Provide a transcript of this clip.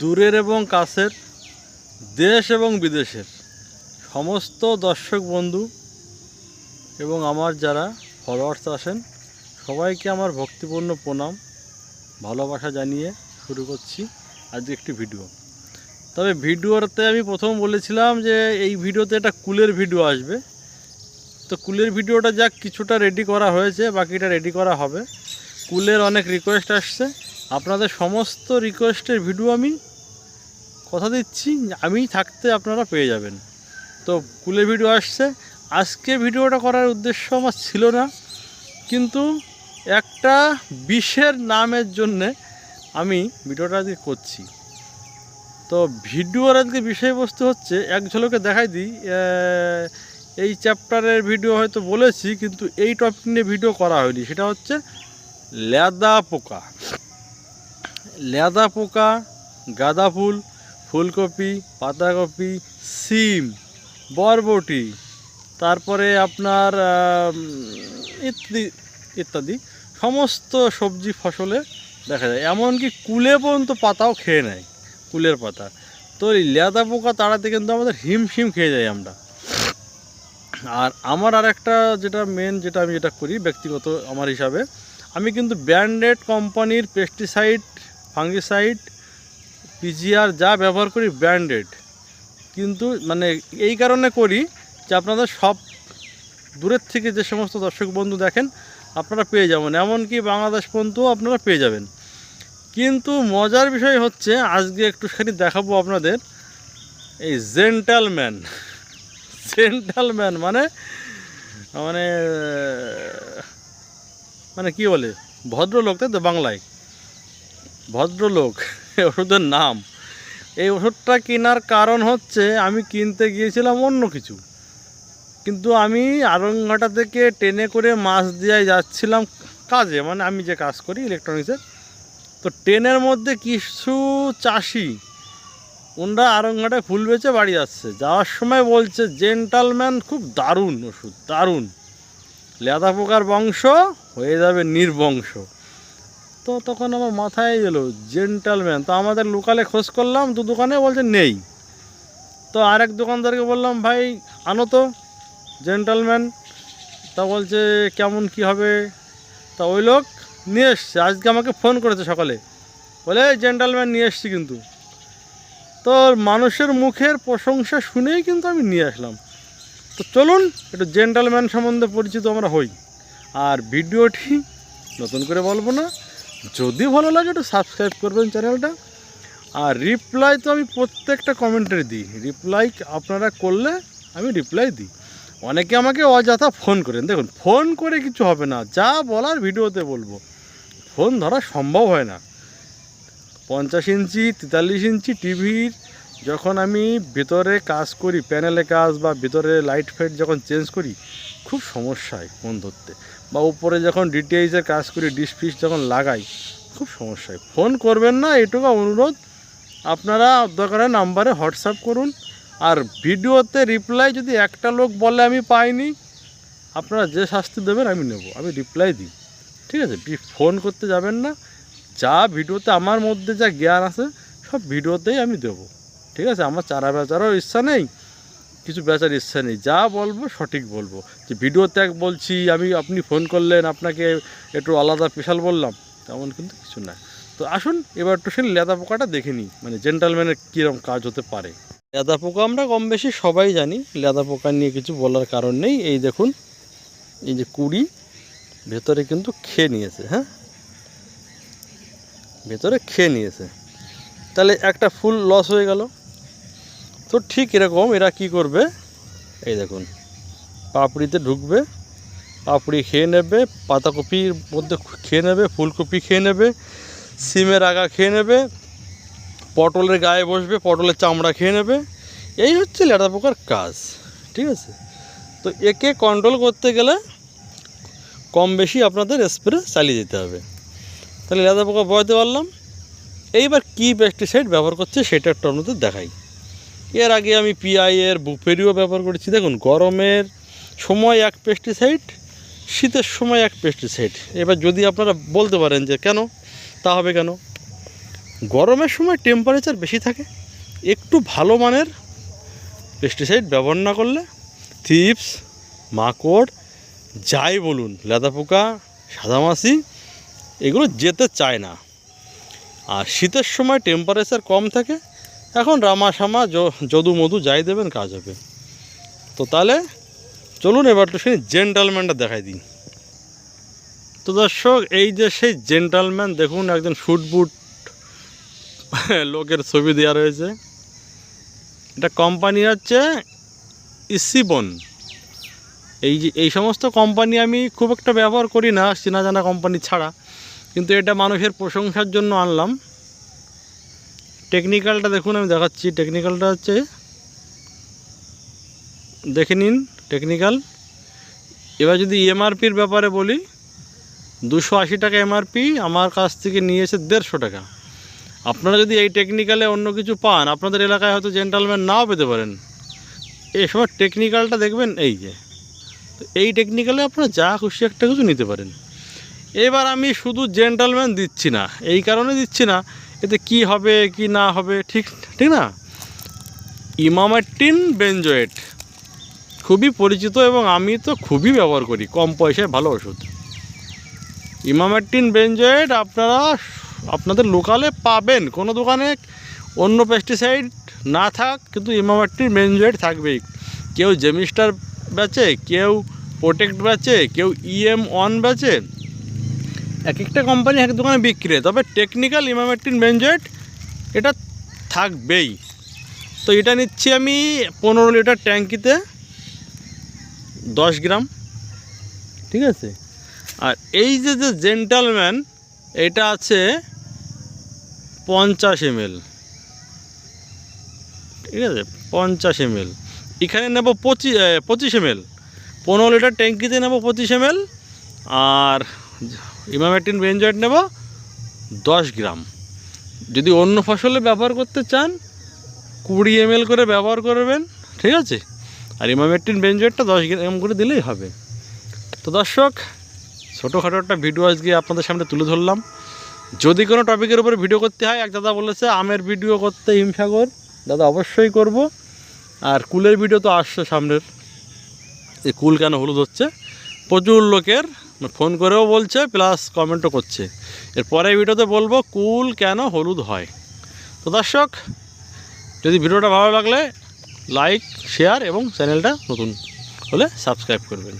দূরের এবং কাছের, দেশ এবং বিদেশের সমস্ত দর্শক বন্ধু এবং আমার যারা ফলোয়ার্স আসেন সবাইকে আমার ভক্তিপূর্ণ প্রণাম, ভালোবাসা জানিয়ে শুরু করছি আজকে একটি ভিডিও তবে ভিডিওতে আমি প্রথম বলেছিলাম যে এই ভিডিওতে একটা কুলের ভিডিও আসবে। তো কুলের ভিডিওটা যাক, কিছুটা রেডি করা হয়েছে, বাকিটা রেডি করা হবে। কুলের অনেক রিকোয়েস্ট আসছে। আপনাদের সমস্ত রিকোয়েস্টের ভিডিও আমি কথা দিচ্ছি আমি থাকতে আপনারা পেয়ে যাবেন। তো কুলের ভিডিও আসছে। আজকে ভিডিওটা করার উদ্দেশ্য আমার ছিল না, কিন্তু একটা বিষের নামের জন্যে আমি ভিডিওটা আজকে করছি। তো ভিডিওর আজকে বিষয়বস্তু হচ্ছে, এক ঝলকে দেখাই দিই এই চ্যাপ্টারের ভিডিও হয়তো বলেছি, কিন্তু এই টপিক নিয়ে ভিডিও করা হয়নি। সেটা হচ্ছে লেদা পোকা। লেদা পোকা, গাঁদা ফুল, ফুলকপি, পাতাকপি, সিম, বরবটি, তারপরে আপনার ইত্যাদি ইত্যাদি, সমস্ত সবজি ফসলে দেখা যায়। এমনকি কুলে পর্যন্ত পাতাও খেয়ে নেয়, কুলের পাতা। তো এই লেদা পোকা তাড়াতে কিন্তু আমাদের হিমশিম খেয়ে যাই আমরা। আর আমার আর একটা যেটা মেন যেটা আমি যেটা করি ব্যক্তিগত আমার হিসাবে, আমি কিন্তু ব্র্যান্ডেড কোম্পানির পেস্টিসাইড ফাঙ্গিসাইড, পিজিআর যা ব্যবহার করি ব্র্যান্ডেড। কিন্তু মানে এই কারণে করি যে আপনাদের সব দূরের থেকে যে সমস্ত দর্শক বন্ধু দেখেন, আপনারা পেয়ে যাবেন। এমনকি বাংলাদেশ পর্যন্তও আপনারা পেয়ে যাবেন। কিন্তু মজার বিষয় হচ্ছে, আজকে একটুখানি দেখাবো আপনাদের, এই জেন্টালম্যান। জেন্টালম্যান মানে মানে মানে কি বলে? ভদ্রলোক, তাই তো? বাংলায়। ভদ্রলোক ওষুধের নাম। এই ওষুধটা কেনার কারণ হচ্ছে আমি কিনতে গিয়েছিলাম অন্য কিছু। কিন্তু আমি আরংঘাটা থেকে ট্রেনে করে মাছ দিয়ে যাচ্ছিলাম কাজে মানে আমি যে কাজ করি ইলেকট্রনিক্সের তো ট্রেনের মধ্যে কিছু চাষি, ওনরা আরংঘাটায় ফুল বেচে বাড়ি যাচ্ছে যাওয়ার সময় বলছে জেন্টালম্যান খুব দারুণ ওষুধ, দারুণ। লেদা পোকার বংশ হয়ে যাবে নির্বংশ। তো তখন আমার মাথায় এলো জেন্টালম্যান তো আমাদের লোকালে খোঁজ করলাম দু দোকানে বলছে নেই। তো আরেক দোকানদারকে বললাম, ভাই, আনো তো জেন্টালম্যান তা বলছে, কেমন কি হবে? তা ওই লোক নিয়ে এসছে, আজকে আমাকে ফোন করেছে সকালে। বলে জেন্টালম্যান নিয়ে এসছি কিন্তু। তো মানুষের মুখের প্রশংসা শুনেই কিন্তু আমি নিয়ে আসলাম। তো চলুন, একটু জেন্টালম্যান সম্বন্ধে পরিচিত আমরা হই। আর ভিডিওটি নতুন করে বলব না যদি ভালো লাগে একটু সাবস্ক্রাইব করবেন চ্যানেলটা আর রিপ্লাই তো আমি প্রত্যেকটা কমেন্টের দিই। রিপ্লাই আপনারা করলে আমি রিপ্লাই দিই। অনেকে আমাকে অযথা ফোন করেন। দেখুন ফোন করে কিছু হবে না। যা বলার ভিডিওতে বলব। ফোন ধরা সম্ভব হয় না। পঞ্চাশ ইঞ্চি, তেতাল্লিশ ইঞ্চি টিভির যখন আমি ভেতরে কাজ করি প্যানেলে কাজ বা ভিতরে লাইট ফাইট যখন চেঞ্জ করি, খুব সমস্যা হয় ফোন ধরতে বা উপরে যখন ডিটিএইচের কাজ করি ডিশ ফিস যখন লাগাই, খুব সমস্যা হয়। ফোন করবেন না, এটুকু অনুরোধ। আপনারা দরকারের নাম্বারে হোয়াটসঅ্যাপ করুন। আর ভিডিওতে রিপ্লাই যদি একটা লোক বলে আমি পাইনি, আপনারা যে শাস্তি দেবেন আমি নেব, আমি রিপ্লাই দিই। ঠিক আছে? ফোন করতে যাবেন না। যা ভিডিওতে আমার মধ্যে যা জ্ঞান আছে, সব ভিডিওতেই আমি দেবো। ঠিক আছে? আমার চারা বেচারও ইচ্ছা নেই, কিছু বেচার ইচ্ছা নেই। যা বলব, সঠিক বলব। যে ভিডিওতে এক বলছি, আমি, আপনি ফোন করলেন, আপনাকে একটু আলাদা স্পেশাল বললাম, তেমন কিন্তু কিছু না। তো আসুন, এবার একটু সেই লেদা পোকাটা দেখে নিই মানে জেন্টালম্যানের কীরকম কাজ হতে পারে। লেদা পোকা আমরা কম বেশি সবাই জানি, লেদা পোকা নিয়ে কিছু বলার কারণ নেই। এই দেখুন, এই যে কুড়ি, ভেতরে কিন্তু খেয়ে নিয়েছে হ্যাঁ? ভেতরে খেয়ে নিয়েছে। তাহলে একটা ফুল লস হয়ে গেল। তো ঠিক এরকম এরা কি করবে? এই দেখুন, পাপড়িতে ঢুকবে, পাপড়ি খেয়ে নেবে, পাতাকপির মধ্যে খেয়ে নেবে, ফুলকপি খেয়ে নেবে, সিমের আগা খেয়ে নেবে, পটলের গায়ে বসবে, পটলের চামড়া খেয়ে নেবে। এই হচ্ছে লেদা পোকার কাজ, ঠিক আছে? তো একে কন্ট্রোল করতে গেলে কম বেশি আপনাদের স্প্রে চালিয়ে যেতে হবে। তাহলে লেদা পোকা বয়াতে পারলাম। এইবার কী পেস্টিসাইড ব্যবহার করছে সেটা একটু আপনাদের দেখাই। এর আগে আমি পিআই এর বুফেরিও ব্যবহার করেছি। দেখুন, গরমের সময় এক পেস্টিসাইড শীতের সময় এক পেস্টিসাইড এবার যদি আপনারা বলতে পারেন যে কেন, তা হবে কেন? গরমের সময় টেম্পারেচার বেশি থাকে, একটু ভালো মানের পেস্টিসাইড ব্যবহার না করলে থিপস মাকড়, যাই বলুন, লেদা পোকা সাদামাছি এগুলো যেতে চায় না। আর শীতের সময় টেম্পারেচার কম থাকে এখন রামা য- যদু মধু যাই দেবেন, কাজ হবে। তো তাহলে চলুন এবার তো সেই জেন্টালম্যানটা দেখাই দিন তো দর্শক, এই যে সেই জেন্টালম্যান দেখুন একজন শুট বুট লোকের ছবি দেওয়া রয়েছে। এটা কোম্পানি হচ্ছে ইসিবন। এই যে, এই সমস্ত কোম্পানি আমি খুব একটা ব্যবহার করি না, চেনা জানা কোম্পানি ছাড়া। কিন্তু এটা মানুষের প্রশংসার জন্য আনলাম। টেকনিক্যালটা দেখুন, আমি দেখাচ্ছি। টেকনিক্যালটা হচ্ছে, দেখে নিন টেকনিক্যাল এবার যদি এমআরপির ব্যাপারে বলি, দুশো আশি টাকা এমআরপি আমার কাছ থেকে নিয়েছে দেড়শো টাকা। আপনারা যদি এই টেকনিক্যালে অন্য কিছু পান, আপনাদের এলাকায় হয়তো জেন্টালম্যান নাও পেতে পারেন। সময় টেকনিক্যালটা দেখবেন এই যে। তো এই টেকনিক্যালে আপনারা যা খুশি একটা কিছু নিতে পারেন। এবার আমি শুধু জেন্টালম্যান দিচ্ছি না, এই কারণে দিচ্ছি না। এতে কি হবে, কি না হবে, ঠিক ঠিক না? Emamectin benzoate. খুবই পরিচিত এবং আমি তো খুবই ব্যবহার করি, কম পয়সায় ভালো ওষুধ। ইমামাটিন বেনজয়েট আপনারা আপনাদের লোকালে পাবেন, কোনো দোকানে অন্য পেস্টিসাইড না থাক, কিন্তু ইমামাটিন বেনজয়েট থাকবেই। কেউ জেমিস্টার বেচে, কেউ প্রোটেক্ট বেচে, কেউ ইএম ওয়ান বেচে এক একটা কোম্পানি এক দোকানে বিক্রি তবে টেকনিক্যাল ইমামেটিন বেনজয়েট এটা থাকবেই। তো এটা নিচ্ছি আমি পনেরো লিটার ট্যাঙ্কিতে দশ গ্রাম, ঠিক আছে? আর এই যে যে জেন্টালম্যান এটা আছে পঞ্চাশ এমএল, ঠিক আছে? পঞ্চাশ এমএল। এখানে নেব পঁচিশ পঁচিশ এমএল। পনেরো লিটার ট্যাঙ্কিতে নেব পঁচিশ এমএল, আর ইমামেটিন বেনজয়েট নেব, দশ গ্রাম। যদি অন্য ফসলে ব্যবহার করতে চান, কুড়ি এমএল করে ব্যবহার করবেন, ঠিক আছে? আর ইমামেটিন বেনজয়েটটা দশ গ্রাম করে দিলেই হবে। তো দর্শক, ছোটোখাটো একটা ভিডিও আজকে আপনাদের সামনে তুলে ধরলাম। যদি কোনো টপিকের উপরে ভিডিও করতে হয়, এক দাদা বলেছে, আমের ভিডিও করতে হিমসাগর। দাদা অবশ্যই করব। আর কুলের ভিডিও তো আসছে সামনের। এই কুল কেন হলুদ হচ্ছে? প্রচুর লোকের ফোন করেও বলছে প্লাস কমেন্টও করছে। এরপরে ভিডিওতে বলব, কুল কেন হলুদ হয়? তো দর্শক, যদি ভিডিওটা ভালো লাগলে লাইক শেয়ার এবং চ্যানেলটা নতুন হলে সাবস্ক্রাইব করবেন।